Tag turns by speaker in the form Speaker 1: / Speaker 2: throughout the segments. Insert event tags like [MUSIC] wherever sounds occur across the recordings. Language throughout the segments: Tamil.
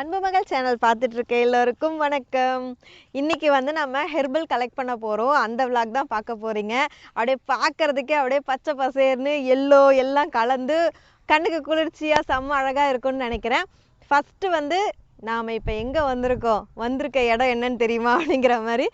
Speaker 1: அன்பு மகள் சேனல் பார்த்துட்டு இருக்க எல்லோருக்கும் வணக்கம். இன்றைக்கி வந்து நம்ம ஹெர்பல் கலெக்ட் பண்ண போகிறோம் அந்த விளாக் தான் பார்க்க போகிறீங்க அப்படியே பார்க்கறதுக்கே அப்படியே பச்சை பசேர்னு எல்லோ எல்லாம் கலந்து கண்ணுக்கு குளிர்ச்சியாக செம்ம அழகாக இருக்கும்னு நினைக்கிறேன். ஃபஸ்ட்டு வந்து நாம் இப்போ எங்கே வந்திருக்கோம்? வந்திருக்க இடம் என்னன்னு தெரியுமா அப்படிங்கிற மாதிரி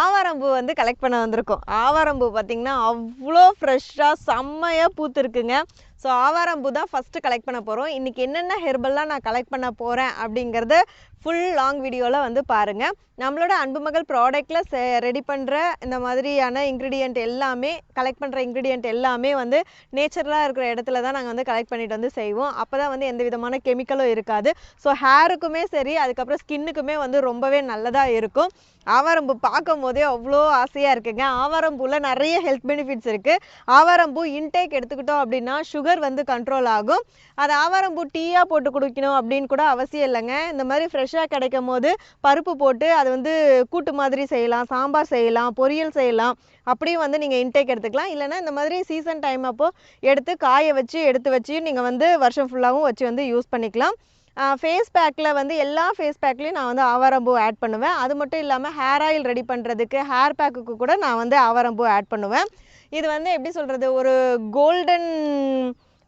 Speaker 1: ஆவாரம்பூ வந்து கலெக்ட் பண்ண வந்திருக்கோம். ஆவாரம்பூ பார்த்திங்கன்னா அவ்வளோ ஃப்ரெஷ்ஷாக செம்மையாக பூத்துருக்குங்க. ஸோ ஆவாரம்பூ தான் ஃபஸ்ட்டு கலெக்ட் பண்ண போகிறோம் இன்றைக்கி என்னென்ன ஹெர்பல்லாம் நான் கலெக்ட் பண்ண போகிறேன் அப்படிங்கிறத ஃபுல் லாங் வீடியோவில் வந்து பாருங்கள் நம்மளோட அன்பு மகள் ப்ராடக்டில் ரெடி பண்ணுற இந்த மாதிரியான இன்க்ரீடியண்ட் எல்லாமே கலெக்ட் பண்ணுற இன்க்ரீடியண்ட் எல்லாமே வந்து நேச்சுரலாக இருக்கிற இடத்துல தான் நாங்கள் வந்து கலெக்ட் பண்ணிட்டு வந்து செய்வோம். அப்போ தான் வந்து எந்த விதமான கெமிக்கலும் இருக்காது. ஸோ ஹேருக்குமே சரி அதுக்கப்புறம் ஸ்கின்னுக்குமே வந்து ரொம்பவே நல்லதாக இருக்கும். ஆவாரம்பூ பார்க்கும் போதே அவ்வளோ ஆசையாக இருக்குங்க. ஆவாரம்பூவில் நிறைய ஹெல்த் பெனிஃபிட்ஸ் இருக்குது ஆவாரம்பூ இன்டேக் எடுத்துக்கிட்டோம் அப்படின்னா சுகர் வந்து கண்ட்ரோல் ஆகும். அது ஆவாரம்பூ டீயாக போட்டு குடிக்கணும் அப்படின்னு கூட அவசியம் இல்லைங்க. இந்த மாதிரி ஃப்ரெஷ்ஷாக கிடைக்கும் போது பருப்பு போட்டு அது வந்து கூட்டு மாதிரி செய்யலாம் சாம்பார் செய்யலாம் பொரியல் செய்யலாம். அப்படியும் வந்து நீங்கள் இன்டேக் எடுத்துக்கலாம். இல்லைன்னா இந்த மாதிரி சீசன் டைம் அப்போது எடுத்து காய வச்சு எடுத்து வச்சு நீங்கள் வந்து வருஷம் ஃபுல்லாகவும் வச்சு வந்து யூஸ் பண்ணிக்கலாம். ஃபேஸ் பேக்கில் வந்து எல்லா ஃபேஸ் பேக்லேயும் நான் வந்து ஆவாரம்பூ ஆட் பண்ணுவேன். அது மட்டும் இல்லாமல் ஹேர் ஆயில் ரெடி பண்ணுறதுக்கு ஹேர் பேக்குக்கு கூட நான் வந்து ஆவாரம்பூ ஆட் பண்ணுவேன். இது வந்து எப்படி சொல்கிறது ஒரு கோல்டன்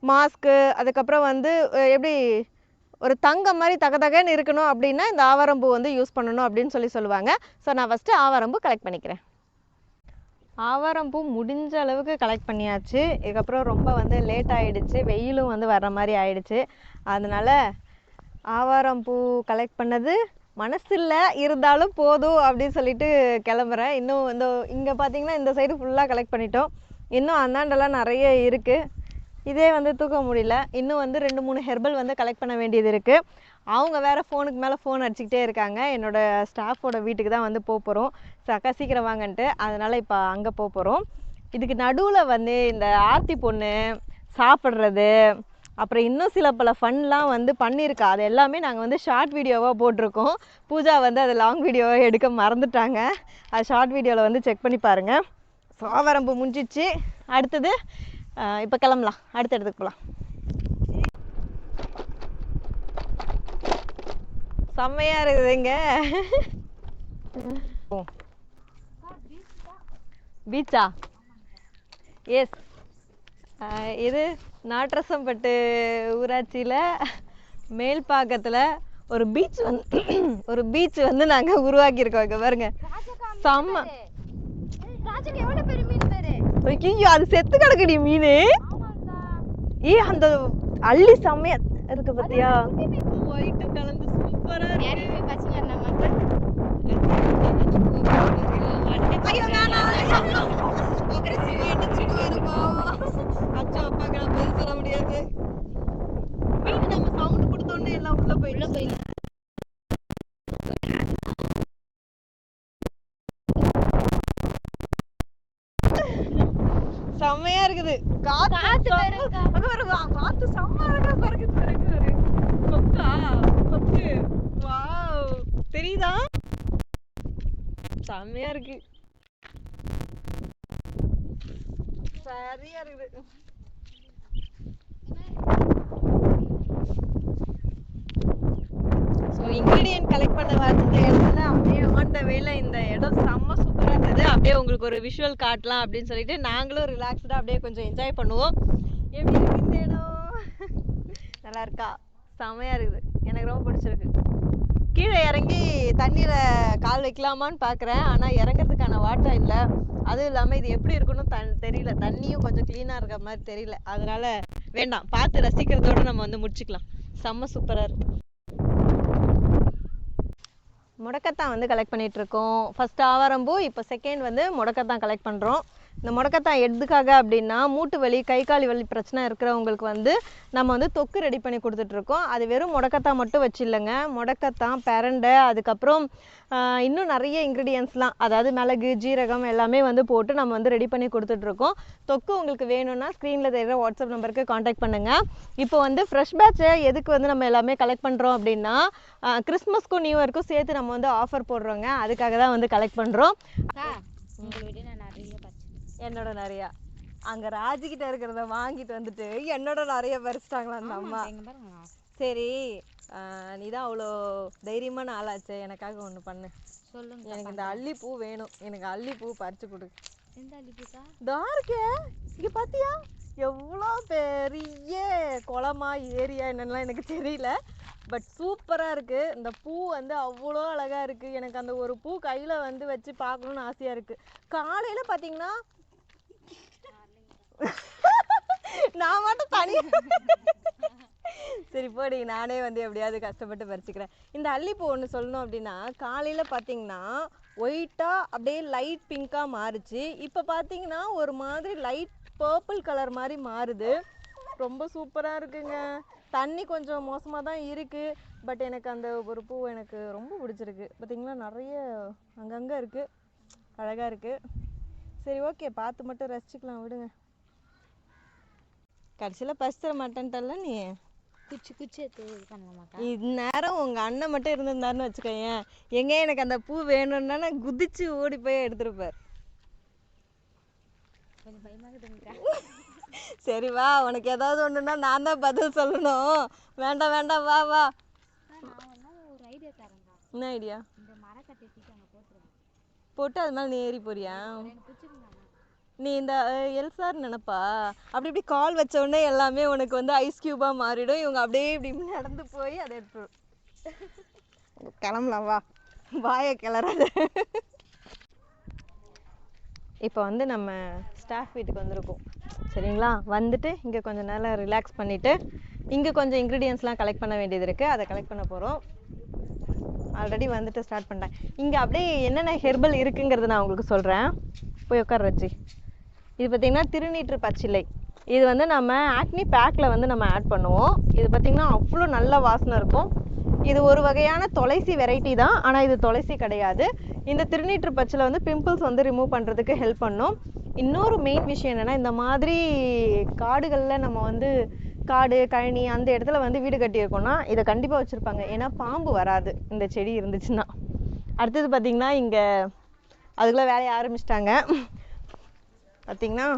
Speaker 1: மாஸ்க்கு அதுக்கப்புறம் வந்து எப்படி ஒரு தங்கம் மாதிரி தகதகன்னு இருக்கணும் அப்படின்னா இந்த ஆவாரம்பூ வந்து யூஸ் பண்ணணும் அப்படின்னு சொல்லி சொல்லுவாங்க. ஸோ நான் ஃபஸ்ட்டு ஆவாரம்பூ கலெக்ட் பண்ணிக்கிறேன். ஆவாரம்பூ முடிஞ்ச அளவுக்கு கலெக்ட் பண்ணியாச்சு. இதுக்கப்புறம் ரொம்ப வந்து லேட் ஆகிடுச்சு வெயிலும் வந்து வர்ற மாதிரி ஆயிடுச்சு. அதனால ஆவாரம்பூ கலெக்ட் பண்ணது மனசில்ல இருந்தாலும் போதும் அப்படின்னு சொல்லிட்டு கிளம்புறேன். இன்னும் இந்த இங்கே பார்த்தீங்கன்னா இந்த சைடு ஃபுல்லாக கலெக்ட் பண்ணிட்டோம். இன்னும் அந்தாண்டெல்லாம் நிறைய இருக்குது இதே வந்து தூக்க முடியல. இன்னும் வந்து ரெண்டு மூணு ஹெர்பல் வந்து கலெக்ட் பண்ண வேண்டியது இருக்குது அவங்க வேறு ஃபோனுக்கு மேலே ஃபோன் அடிச்சுக்கிட்டே இருக்காங்க. என்னோடய ஸ்டாஃபோட வீட்டுக்கு தான் வந்து போக போகிறோம் ஸோ அக்கா சீக்கிரம் வாங்கன்ட்டு. அதனால் இப்போ அங்கே போக போகிறோம் இதுக்கு நடுவில் வந்து இந்த ஆர்த்தி பொண்ணு சாப்பிட்றது அப்புறம் இன்னும் சில பல ஃபன்லாம் வந்து பண்ணியிருக்கா. அது எல்லாமே நாங்கள் வந்து ஷார்ட் வீடியோவாக போட்டிருக்கோம். பூஜா வந்து அது லாங் வீடியோவாக எடுக்க மறந்துட்டாங்க. அது ஷார்ட் வீடியோவில் வந்து செக் பண்ணி பாருங்கள் சோவரம்பு முடிஞ்சிச்சு அடுத்தது இப்போ கிளம்பலாம். அடுத்த இடத்துக்கு போகலாம் செம்மையாக இருக்குதுங்க. பீச்சா? எஸ் இது நாட்ரசம்பட்டு ஊராட்சியில் மேல்பாக்கத்தில் ஒரு பீச் [CLEARS THROAT] வந்து ஒரு பீச் வந்து நாங்கள் உருவாக்கியிருக்கோம் இங்கே பாருங்க. செம்ம. ஐயோ அது செத்து கிடக்குடி மீன். ஏ அந்த அள்ளி செம்மையா இருக்கு பத்தியா? ஒயிட் கலந்து சூப்பரா
Speaker 2: நேரே போய் பசங்க நம்ம
Speaker 1: ஐயோ வேணாம் அச்சோ அப்பாக்கு நான் பதில் சொல்ல முடியாது. நம்ம சவுண்ட் கொடுத்தோன்னே எல்லாம் உள்ள போயிட்டு போய் செம்மையா இருக்குது. காத்து. அங்க வா, காத்து செம்ம அழகா பாருங்க பாருங்க பாரு. கொக்கா கொக்கு வாவ். தெரியுதா? செம்மையா இருக்கு. சரியா இருக்குது ஸோ இன்க்ரீடியன்ட் பண்ண வரதுக்கு இடத்துல அப்படியே ஆன் த வேல இந்த இடம் செம்ம சூப்பராக இருந்தது. அப்படியே உங்களுக்கு ஒரு விஷுவல் காட்டலாம் அப்படின்னு சொல்லிட்டு நாங்களும் ரிலாக்ஸ்டாக அப்படியே கொஞ்சம் என்ஜாய் பண்ணுவோம். எப்படி இருக்கு இந்த இடம்? நல்லா இருக்கா? செமையாக இருக்குது. எனக்கு ரொம்ப பிடிச்சிருக்கு. கீழே இறங்கி தண்ணியில் கால் வைக்கலாமான்னு பார்க்குறேன் ஆனால் இறங்கிறதுக்கான வாட்டம் இல்லை. அதுவும் இல்லாமல் இது எப்படி இருக்குன்னு தன் தெரியல. தண்ணியும் கொஞ்சம் க்ளீனாக இருக்கிற மாதிரி தெரியல. அதனால வேண்டாம். பார்த்து ரசிக்கிறதோட நம்ம வந்து முடிச்சுக்கலாம். செம்ம சூப்பராக இருக்கும் முடக்கத்தான் வந்து கலெக்ட் பண்ணிகிட்ருக்கோம் ஃபஸ்ட் ஆவரம்பூ ஆவாரம்பூ இப்போ செகண்ட் வந்து முடக்கத்தான் கலெக்ட் பண்ணுறோம் இந்த முடக்கத்தான் எதுக்காக அப்படின்னா மூட்டு வலி கை கால் வலி பிரச்சனை இருக்கிறவங்களுக்கு வந்து நம்ம வந்து தொக்கு ரெடி பண்ணி கொடுத்துட்ருக்கோம் அது வெறும் முடக்கத்தான் மட்டும் வச்சு இல்லைங்க முடக்கத்தான் பெரண்டை அதுக்கப்புறம் இன்னும் நிறைய இன்க்ரீடியன்ஸ்லாம் அதாவது மிளகு ஜீரகம் எல்லாமே வந்து போட்டு நம்ம வந்து ரெடி பண்ணி கொடுத்துட்ருக்கோம் தொக்கு உங்களுக்கு வேணும்னா ஸ்க்ரீனில் தெரிகிற வாட்ஸ்அப் நம்பருக்கு காண்டாக்ட் பண்ணுங்கள் இப்போ வந்து ஃப்ரெஷ் பேட்சை எதுக்கு வந்து நம்ம எல்லாமே கலெக்ட் பண்ணுறோம் அப்படின்னா கிறிஸ்மஸ்க்கும் நியூ இயர்க்கும் சேர்த்து நம்ம வந்து ஆஃபர் போடுறோங்க. அதுக்காக தான் வந்து கலெக்ட் பண்ணுறோம்
Speaker 2: உங்களை விட நான் நிறைய பச்சை
Speaker 1: என்னோட நிறையா. அங்கே ராஜிக்கிட்ட இருக்கிறத வாங்கிட்டு வந்துட்டு என்னோட நிறைய பறிச்சிட்டாங்களா அந்த அம்மா. சரி நீ தான் அவ்வளோ தைரியமான ஆளாச்சே எனக்காக ஒன்று பண்ணு.
Speaker 2: சொல்லுங்க
Speaker 1: எனக்கு இந்த அல்லிப்பூ வேணும். எனக்கு அல்லிப்பூ பறிச்சு கொடு. இருக்கே இங்க பாத்தியா? எவ்வளோ பெரிய குளமா ஏரியா என்னன்னுலாம் எனக்கு தெரியல. பட் சூப்பரா இருக்கு. இந்த பூ வந்து அவ்வளோ அழகா இருக்கு. எனக்கு அந்த ஒரு பூ கையில வந்து வச்சு பார்க்கணும்னு ஆசையா இருக்கு. காலையில பாத்தீங்கன்னா நான் மட்டும் தனியாக சரி போடி. நானே வந்து எப்படியாவது கஷ்டப்பட்டு பறிச்சுக்கிறேன். இந்த அல்லிப்பூ ஒன்று சொல்லணும் அப்படின்னா காலையில் பார்த்தீங்கன்னா ஒயிட்டாக அப்படியே லைட் பிங்காக மாறுச்சு. இப்போ பார்த்தீங்கன்னா ஒரு மாதிரி லைட் பர்பிள் கலர் மாதிரி மாறுது. ரொம்ப சூப்பராக இருக்குங்க. தண்ணி கொஞ்சம் மோசமாக தான் இருக்குது பட் எனக்கு அந்த ஒரு பூ எனக்கு ரொம்ப பிடிச்சிருக்கு. பார்த்தீங்களா நிறைய அங்கங்கே இருக்குது அழகாக இருக்குது சரி ஓகே பார்த்து மட்டும் ரசிச்சுக்கலாம். விடுங்க. கடைசியில் பறிச்சிட மாட்டேன்ட்டல்ல நீ?
Speaker 2: குச்சி குச்சி
Speaker 1: இந்நேரம் உங்க அண்ணன் மட்டும் இருந்திருந்தாருன்னு வச்சுக்கோயேன். எங்க எனக்கு அந்த பூ வேணும்னா நான் குதிச்சு ஓடி போய் எடுத்துருப்பார் சரி வா உனக்கு ஏதாவது ஒண்ணுன்னா நான் தான் பதில் சொல்லணும். வேண்டாம் வேண்டாம் வா வா. என்ன ஐடியா போட்டு அது மேலே நீ ஏறி போறியா? நீ இந்த எல்சார் நினைப்பா? அப்படி இப்படி கால் வச்ச உடனே எல்லாமே உனக்கு வந்து ஐஸ் கியூபா மாறிடும். இவங்க அப்படியே இப்படி நடந்து போய் அதை எடுத்து கிளம்பலாம் வா. வாயை கிளறாத. இப்போ வந்து நம்ம ஸ்டாஃப் வீட்டுக்கு வந்திருக்கோம். சரிங்களா? வந்துட்டு இங்கே கொஞ்சம் நேரம் ரிலாக்ஸ் பண்ணிவிட்டு இங்கே கொஞ்சம் இன்க்ரீடியன்ஸ்லாம் கலெக்ட் பண்ண வேண்டியது இருக்குது அதை கலெக்ட் பண்ண போகிறோம் ஆல்ரெடி வந்துட்டு ஸ்டார்ட் பண்ணிட்டேன். இங்கே அப்படியே என்னென்ன ஹெர்பல் இருக்குங்கிறத நான் உங்களுக்கு சொல்கிறேன் போய் உட்கார வச்சு இது பார்த்திங்கன்னா திருநீற்று பச்சிலை. இது வந்து நம்ம ஆக்னி பேக்கில் வந்து நம்ம ஆட் பண்ணுவோம். இது பார்த்திங்கன்னா அவ்வளோ நல்ல வாசனை இருக்கும். இது ஒரு வகையான துளசி வெரைட்டி தான். ஆனால் இது துளசி கிடையாது. இந்த திருநீற்று பச்சில் வந்து பிம்பிள்ஸ் வந்து ரிமூவ் பண்ணுறதுக்கு ஹெல்ப் பண்ணும். இன்னொரு மெயின் விஷயம் என்னென்னா இந்த மாதிரி காடுகளில் நம்ம வந்து காடு கழனி அந்த இடத்துல வந்து வீடு கட்டியிருக்கோம்னா இதை கண்டிப்பாக வச்சுருப்பாங்க. ஏன்னா பாம்பு வராது. இந்த செடி இருந்துச்சுன்னா. அடுத்தது பார்த்திங்கன்னா இங்கே அதுக்குள்ளே வேலையை ஆரம்பிச்சிட்டாங்க. பார்த்தீங்கன்னா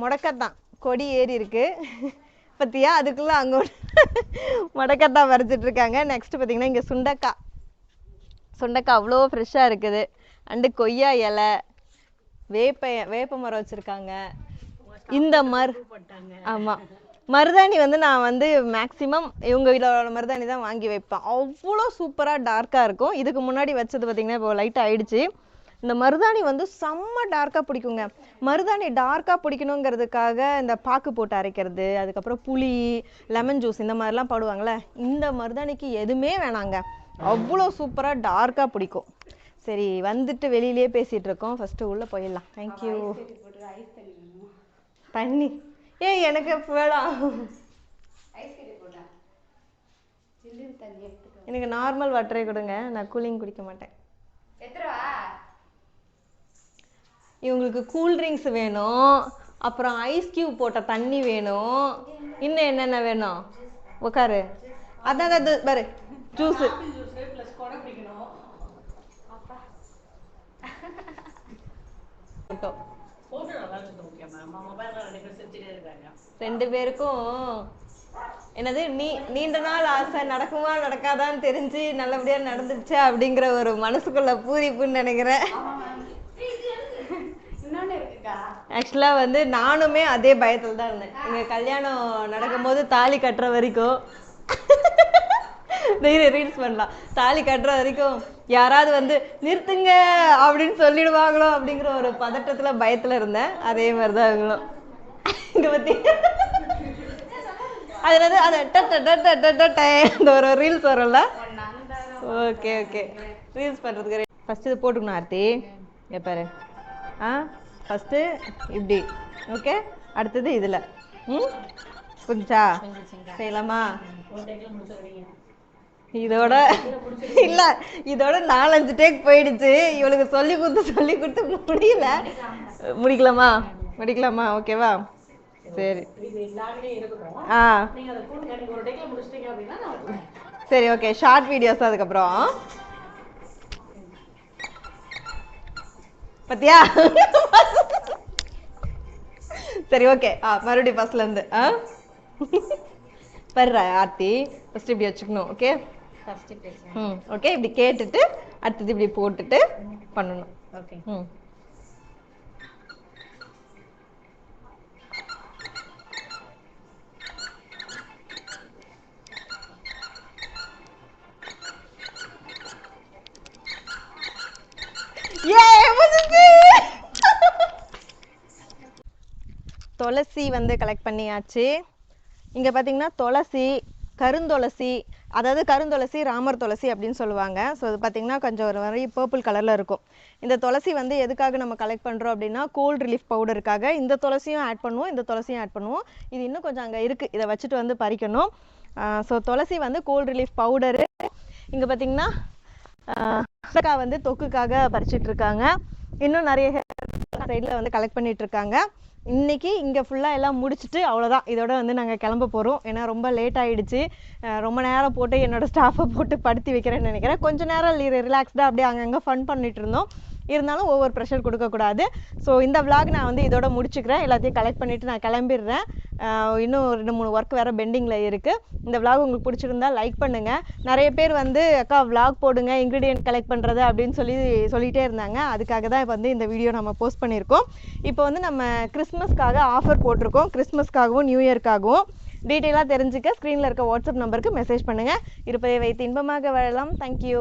Speaker 1: முடக்கத்தான். கொடி ஏறி இருக்கு. பத்தியா? அதுக்குள்ள அங்க முடக்கத்தான் வரைஞ்சிட்டு இருக்காங்க. நெக்ஸ்ட் பார்த்தீங்கன்னா இங்கே சுண்டக்காய் சுண்டக்காய் அவ்வளோ ஃப்ரெஷ்ஷாக இருக்குது. அண்டு கொய்யா இலை வேப்ப வேப்ப மரம் வச்சுருக்காங்க. இந்த மர் ஆமாம் மருதாணி வந்து நான் வந்து மேக்ஸிமம் இவங்க வீட்டில் மருதாணி தான் வாங்கி வைப்பேன். அவ்வளோ சூப்பராக டார்க்காக இருக்கும். இதுக்கு முன்னாடி வச்சது பார்த்திங்கன்னா இப்போ லைட் ஆயிடுச்சு. இந்த மருதாணி வந்து செம்ம டார்க்காக பிடிக்குங்க. மருதாணி டார்க்காக பிடிக்கணுங்கிறதுக்காக இந்த பாக்கு போட்டு அரைக்கிறது அதுக்கப்புறம் புளி லெமன் ஜூஸ் இந்த மாதிரிலாம் போடுவாங்கள்ல இந்த மருதாணிக்கு எதுவுமே வேணாங்க. அவ்வளோ சூப்பராக டார்க்காக பிடிக்கும். சரி வந்துட்டு வெளியிலேயே பேசிகிட்டு இருக்கோம். ஃபஸ்ட்டு உள்ளே போயிடலாம். தேங்க்யூ தண்ணி. ஏய் எனக்கு வேணாம் எனக்கு நார்மல் வாட்டரே கொடுங்க. நான் கூலிங் குடிக்க மாட்டேன். இவங்களுக்கு கூல் ட்ரிங்க்ஸ் வேணும். அப்புறம் ஐஸ் கியூப் போட்ட தண்ணி வேணும். இன்னும் என்னென்ன வேணும்? உட்காரு அதாங்க அது பாரு ஜூஸு ரெண்டு பேருக்கும் என்னது நீ நீண்ட நாள் ஆசை நடக்குமா நடக்காதான்னு தெரிஞ்சு நல்லபடியா நடந்துடுச்சு அப்படிங்கிற ஒரு மனசுக்குள்ள பூரிப்புன்னு நினைக்கிறேன். ஆக்சுவலாக வந்து நானுமே அதே பயத்தில் தான் இருந்தேன். எங்கள் கல்யாணம் நடக்கும்போது தாலி கட்டுற வரைக்கும் [LAUGHS] ரீல்ஸ் பண்ணலாம். தாலி கட்டுற வரைக்கும் யாராவது வந்து நிறுத்துங்க அப்படின்னு சொல்லிடுவாங்களோ அப்படிங்கிற ஒரு பதட்டத்தில் பயத்தில் இருந்தேன். அதே மாதிரி தான் இவங்களும். இங்கே பற்றி அதில் வந்து அதை ட ட ட இந்த ஒரு ரீல்ஸ் வரும்ல? ஓகே ஓகே ரீல்ஸ் பண்ணுறதுக்கு ஃபஸ்ட்டு இது போட்டுக்கணும் ஆர்த்தி. எப்பாரு ஆ? ஃபஸ்ட்டு இப்படி ஓகே அடுத்தது இதில். ம்? புரிஞ்சா செய்யலாமா? இதோட இல்ல இதோட நாலஞ்சு டேக் போயிடுச்சு. இவளுக்கு சொல்லி கொடுத்து சொல்லி கொடுத்து முடியல. முடிக்கலாமா? முடிக்கலாமா? ஓகேவா சரி. ஆ. சரி ஓகே ஷார்ட் வீடியோஸ் அதுக்கப்புறம். பத்தியா? சரி ஓகே ஆ மறுபடியும் ஃபர்ஸ்ட்ல இருந்து ஆ? பர்ற ஆர்த்தி. ஃபர்ஸ்ட் இப்படி வச்சுக்கணும் ஓகே
Speaker 2: ஃபர்ஸ்ட்
Speaker 1: ம் ஓகே இப்படி கேட்டுட்டு அடுத்தது இப்படி போட்டுட்டு பண்ணணும்.
Speaker 2: ஓகே
Speaker 1: ம் Yay, முடிஞ்சுச்சு. துளசி வந்து கலெக்ட் பண்ணியாச்சு. இங்கே பார்த்தீங்கன்னா துளசி கருந்துளசி அதாவது கருந்துளசி ராமர் துளசி அப்படின்னு சொல்லுவாங்க. ஸோ இது பார்த்தீங்கன்னா கொஞ்சம் ஒரு மாதிரி பர்பிள் கலரில் இருக்கும். இந்த துளசி வந்து எதுக்காக நம்ம கலெக்ட் பண்ணுறோம் அப்படின்னா கோல்ட் ரிலீஃப் பவுடருக்காக இந்த துளசியும் ஆட் பண்ணுவோம் இந்த துளசியும் ஆட் பண்ணுவோம். இது இன்னும் கொஞ்சம் அங்கே இருக்குது இதை வச்சுட்டு வந்து பறிக்கணும். ஸோ துளசி வந்து கோல்ட் ரிலீஃப் பவுடரு இங்கே பார்த்தீங்கன்னா வந்து தொக்குக்காக பறிச்சிட்ருக்காங்க இன்னும் நிறைய சைடில் வந்து கலெக்ட் பண்ணிட்டு இன்றைக்கி இன்னைக்கு இங்கே ஃபுல்லாக எல்லாம் முடிச்சுட்டு அவ்வளோதான் இதோட வந்து நாங்கள் கிளம்ப போகிறோம் ஏன்னா ரொம்ப லேட் ஆயிடுச்சு. ரொம்ப நேரம் போட்டு என்னோட ஸ்டாஃபை போட்டு படுத்தி வைக்கிறேன்னு நினைக்கிறேன். கொஞ்ச நேரம் ரிலாக்ஸ்டாக அப்படியே அங்கங்கே ஃபன் பண்ணிட்டு இருந்தோம். இருந்தாலும் ஓவர் ப்ரெஷர் கொடுக்கக்கூடாது ஸோ இந்த விளாக் நான் வந்து இதோட முடிச்சுக்கிறேன். எல்லாத்தையும் கலெக்ட் பண்ணிவிட்டு நான் கிளம்பிடுறேன். இன்னும் ரெண்டு மூணு ஒர்க் வேறு பெண்டிங்கில் இருக்குது இந்த விளாக் உங்களுக்கு பிடிச்சிருந்தா லைக் பண்ணுங்கள் நிறைய பேர் வந்து அக்கா விளாக் போடுங்க. இன்க்ரீடியன்ட் கலெக்ட் பண்ணுறது அப்படின்னு சொல்லி சொல்லிகிட்டே இருந்தாங்க. அதுக்காக தான் இப்போ வந்து இந்த வீடியோ நம்ம போஸ்ட் பண்ணியிருக்கோம். இப்போ வந்து நம்ம கிறிஸ்மஸ்க்காக ஆஃபர் போட்டிருக்கோம். கிறிஸ்மஸ்க்காகவும் நியூ இயர்க்காகவும் டீட்டெயிலாக தெரிஞ்சுக்க ஸ்க்ரீனில் இருக்க வாட்ஸ்அப் நம்பருக்கு மெசேஜ் பண்ணுங்கள் இருப்பதை வைத்து இன்பமாக வாழலாம். தேங்க்யூ